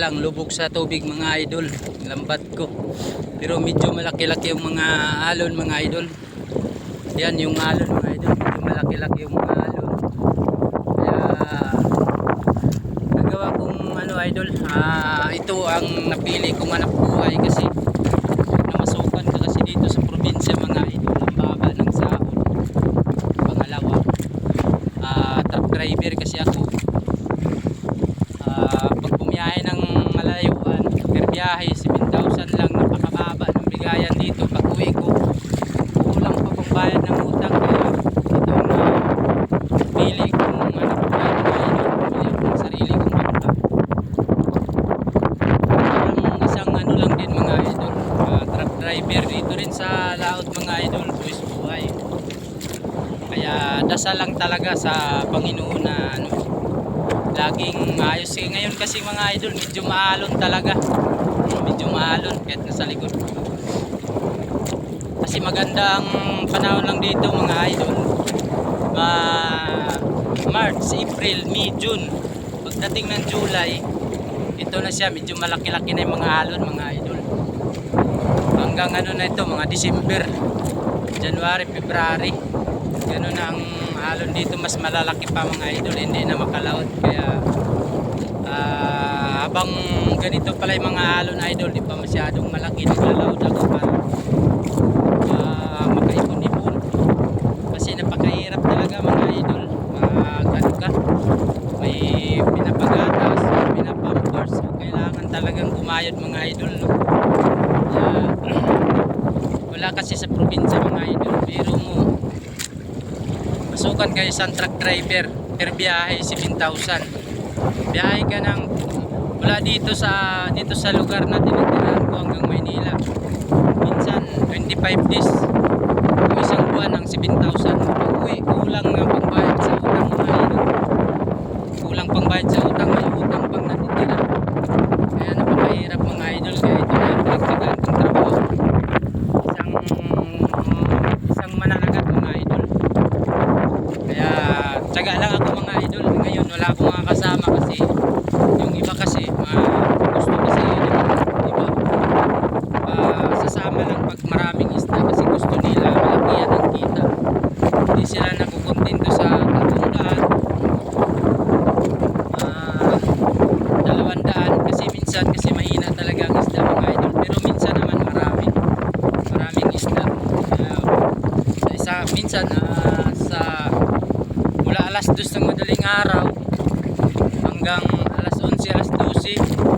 lang lubog sa tubig mga idol. Lambat ko. Pero medyo malaki-laki yung mga alon mga idol. Yan yung alon mga idol. Medyo malaki-laki yung mga alon. Kaya nagawa kong ano idol ah, ito ang napili kong hanap buhay kasi namasukan ka kasi dito sa probinsya mga idol ang baba ng sahod pangalawa ah, truck driver kasi ako Ah, pag bumiyahe ng malayuan per biyahe 7,000 lang napakababa ng bigayan dito pag uwi ko kulang pa pang bayad ng utang kaya ito ang uh, pili kong anak ko bumili ako ng sarili kong bangka parang isang ano lang din mga idol ah, truck driver dito rin sa laot mga idol buwis buhay. Kaya dasal lang talaga sa Panginoon na ano laging maayos. Eh. ngayon kasi mga idol medyo maalon talaga. Medyo maalon kahit nasa likod. Kasi maganda ang panahon lang dito mga idol. Ma March, April, May, June. Pagdating ng July ito na siya medyo malaki-laki na yung mga alon mga idol hanggang ano na ito mga December January, February. Ganun ang alon dito mas malalaki pa mga idol hindi na makalaot. Kaya ah, habang ganito pala yung mga alon idol di pa masyadong malaki naglalaot ako para ah, makaipon-ipon kasi napakahirap talaga mga idol mag ano ka. May pinapagatas pinapampers kailangan talagang kumayod mga idol? Kaya, wala kasi sa probinsya mga idol pero mo. Masukan kayo isang truck driver per biyahe 7,000 biyahe ka ng wala dito sa dito sa lugar na tinitirahan ko hanggang Maynila. Minsan 25 days. Isang buwan ng 7,000 pag uwi kulang nga pangbayad sa utang mga idol kulang pangbayad sa utang may utang pang natitira kaya napakahirap mga idol kaya ito na ang pinagtagaan kong trabaho isang isang mananagat mga idol kaya tsaga lang ako mga idol. Ngayon wala akong mga kasama kasi yung iba kasi mga gusto kasi ng iba ah, sasama lang pag maraming isda kasi gusto nila malakihan ang kita. Hindi sila nakukontento sa tatlong daan. Ah, dalawang daan kasi minsan kasi mahina talaga ang isda mga idol. Pero minsan naman marami. Maraming isda. Kaya, sa isa, minsan sa mula alas 2 ng madaling araw hanggang alas 11, alas 12